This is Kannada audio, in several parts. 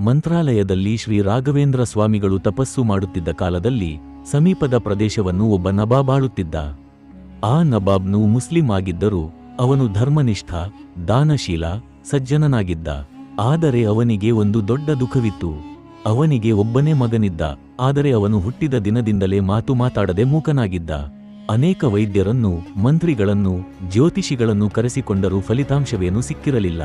ಮಂತ್ರಾಲಯದಲ್ಲಿ ಶ್ರೀ ರಾಘವೇಂದ್ರ ಸ್ವಾಮಿಗಳು ತಪಸ್ಸು ಮಾಡುತ್ತಿದ್ದ ಕಾಲದಲ್ಲಿ ಸಮೀಪದ ಪ್ರದೇಶವನ್ನು ಒಬ್ಬ ನಬಾಬ್ ಆಳುತ್ತಿದ್ದ. ಆ ನಬಾಬ್ನು ಮುಸ್ಲಿಂ ಆಗಿದ್ದರೂ ಅವನು ಧರ್ಮನಿಷ್ಠ, ದಾನಶೀಲ, ಸಜ್ಜನನಾಗಿದ್ದ. ಆದರೆ ಅವನಿಗೆ ಒಂದು ದೊಡ್ಡ ದುಃಖವಿತ್ತು. ಅವನಿಗೆ ಒಬ್ಬನೇ ಮಗನಿದ್ದ, ಆದರೆ ಅವನು ಹುಟ್ಟಿದ ದಿನದಿಂದಲೇ ಮಾತು ಮಾತಾಡದೆ ಮೂಕನಾಗಿದ್ದ. ಅನೇಕ ವೈದ್ಯರನ್ನು, ಮಂತ್ರಿಗಳನ್ನು, ಜ್ಯೋತಿಷಿಗಳನ್ನು ಕರೆಸಿಕೊಂಡರೂ ಫಲಿತಾಂಶವೇನೂ ಸಿಕ್ಕಿರಲಿಲ್ಲ.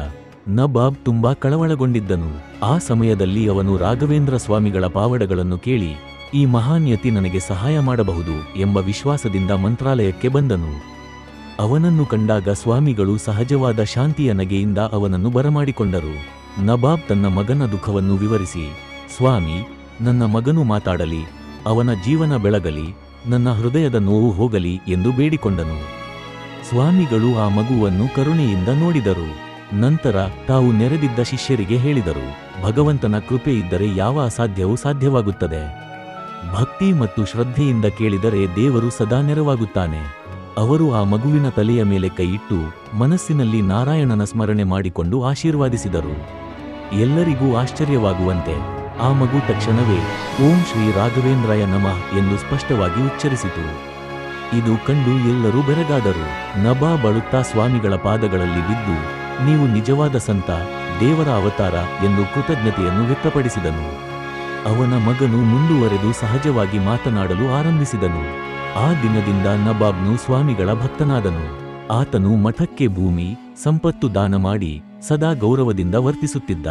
ನವಾಬ್ ತುಂಬಾ ಕಳವಳಗೊಂಡಿದ್ದನು. ಆ ಸಮಯದಲ್ಲಿ ಅವನು ರಾಘವೇಂದ್ರ ಸ್ವಾಮಿಗಳ ಪಾವಡಗಳನ್ನು ಕೇಳಿ, ಈ ಮಹಾನ್ಯತಿ ನನಗೆ ಸಹಾಯ ಮಾಡಬಹುದು ಎಂಬ ವಿಶ್ವಾಸದಿಂದ ಮಂತ್ರಾಲಯಕ್ಕೆ ಬಂದನು. ಅವನನ್ನು ಕಂಡಾಗ ಸ್ವಾಮಿಗಳು ಸಹಜವಾದ ಶಾಂತಿಯ ನಗೆಯಿಂದ ಅವನನ್ನು ಬರಮಾಡಿಕೊಂಡರು. ನಬಾಬ್ ತನ್ನ ಮಗನ ದುಃಖವನ್ನು ವಿವರಿಸಿ, ಸ್ವಾಮಿ, ನನ್ನ ಮಗನು ಮಾತಾಡಲಿ, ಅವನ ಜೀವನ ಬೆಳಗಲಿ, ನನ್ನ ಹೃದಯದ ನೋವು ಹೋಗಲಿ ಎಂದು ಬೇಡಿಕೊಂಡನು. ಸ್ವಾಮಿಗಳು ಆ ಮಗುವನ್ನು ಕರುಣೆಯಿಂದ ನೋಡಿದರು. ನಂತರ ತಾವು ನೆರೆದಿದ್ದ ಶಿಷ್ಯರಿಗೆ ಹೇಳಿದರು, ಭಗವಂತನ ಕೃಪೆ ಇದ್ದರೆ ಯಾವ ಅಸಾಧ್ಯವೂ ಸಾಧ್ಯವಾಗುತ್ತದೆ. ಭಕ್ತಿ ಮತ್ತು ಶ್ರದ್ಧೆಯಿಂದ ಕೇಳಿದರೆ ದೇವರು ಸದಾ ನೆರವಾಗುತ್ತಾನೆ. ಅವರು ಆ ಮಗುವಿನ ತಲೆಯ ಮೇಲೆ ಕೈಯಿಟ್ಟು ಮನಸ್ಸಿನಲ್ಲಿ ನಾರಾಯಣನ ಸ್ಮರಣೆ ಮಾಡಿಕೊಂಡು ಆಶೀರ್ವಾದಿಸಿದರು. ಎಲ್ಲರಿಗೂ ಆಶ್ಚರ್ಯವಾಗುವಂತೆ ಆ ಮಗು ತಕ್ಷಣವೇ ಓಂ ಶ್ರೀ ರಾಘವೇಂದ್ರಯ ನಮಃ ಎಂದು ಸ್ಪಷ್ಟವಾಗಿ ಉಚ್ಚರಿಸಿತು. ಇದು ಕಂಡು ಎಲ್ಲರೂ ಬೆರಗಾದರು. ನಬಾ ಬಳುತ್ತಾ ಸ್ವಾಮಿಗಳ ಪಾದಗಳಲ್ಲಿ ಬಿದ್ದು ನೀವು ನಿಜವಾದ ಸಂತ, ದೇವರ ಅವತಾರ ಎಂದು ಕೃತಜ್ಞತೆಯನ್ನು ವ್ಯಕ್ತಪಡಿಸಿದನು. ಅವನ ಮಗನು ಮುಂದುವರೆದು ಸಹಜವಾಗಿ ಮಾತನಾಡಲು ಆರಂಭಿಸಿದನು. ಆ ದಿನದಿಂದ ನಬಾಬ್ನು ಸ್ವಾಮಿಗಳ ಭಕ್ತನಾದನು. ಆತನು ಮಠಕ್ಕೆ ಭೂಮಿ, ಸಂಪತ್ತು ದಾನ ಮಾಡಿ ಸದಾ ಗೌರವದಿಂದ ವರ್ತಿಸುತ್ತಿದ್ದ.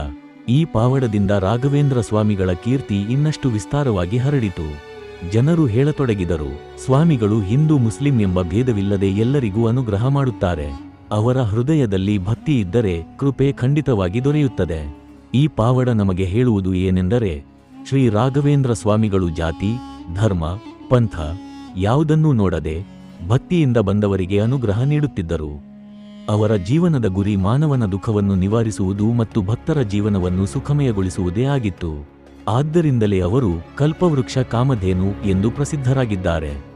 ಈ ಪಾವಡದಿಂದ ರಾಘವೇಂದ್ರ ಸ್ವಾಮಿಗಳ ಕೀರ್ತಿ ಇನ್ನಷ್ಟು ವಿಸ್ತಾರವಾಗಿ ಹರಡಿತು. ಜನರು ಹೇಳತೊಡಗಿದರು, ಸ್ವಾಮಿಗಳು ಹಿಂದೂ ಮುಸ್ಲಿಂ ಎಂಬ ಭೇದವಿಲ್ಲದೆ ಎಲ್ಲರಿಗೂ ಅನುಗ್ರಹ ಮಾಡುತ್ತಾರೆ. ಅವರ ಹೃದಯದಲ್ಲಿ ಭಕ್ತಿ ಇದ್ದರೆ ಕೃಪೆ ಖಂಡಿತವಾಗಿ ದೊರೆಯುತ್ತದೆ. ಈ ಪಾವಡ ನಮಗೆ ಹೇಳುವುದು ಏನೆಂದರೆ, ಶ್ರೀ ರಾಘವೇಂದ್ರ ಸ್ವಾಮಿಗಳು ಜಾತಿ, ಧರ್ಮ, ಪಂಥ ಯಾವುದನ್ನೂ ನೋಡದೆ ಭಕ್ತಿಯಿಂದ ಬಂದವರಿಗೆ ಅನುಗ್ರಹ ನೀಡುತ್ತಿದ್ದರು. ಅವರ ಜೀವನದ ಗುರಿ ಮಾನವನ ದುಃಖವನ್ನು ನಿವಾರಿಸುವುದು ಮತ್ತು ಭಕ್ತರ ಜೀವನವನ್ನು ಸುಖಮಯಗೊಳಿಸುವುದೇ ಆಗಿತ್ತು. ಆದ್ದರಿಂದಲೇ ಅವರು ಕಲ್ಪವೃಕ್ಷ ಕಾಮಧೇನು ಎಂದು ಪ್ರಸಿದ್ಧರಾಗಿದ್ದಾರೆ.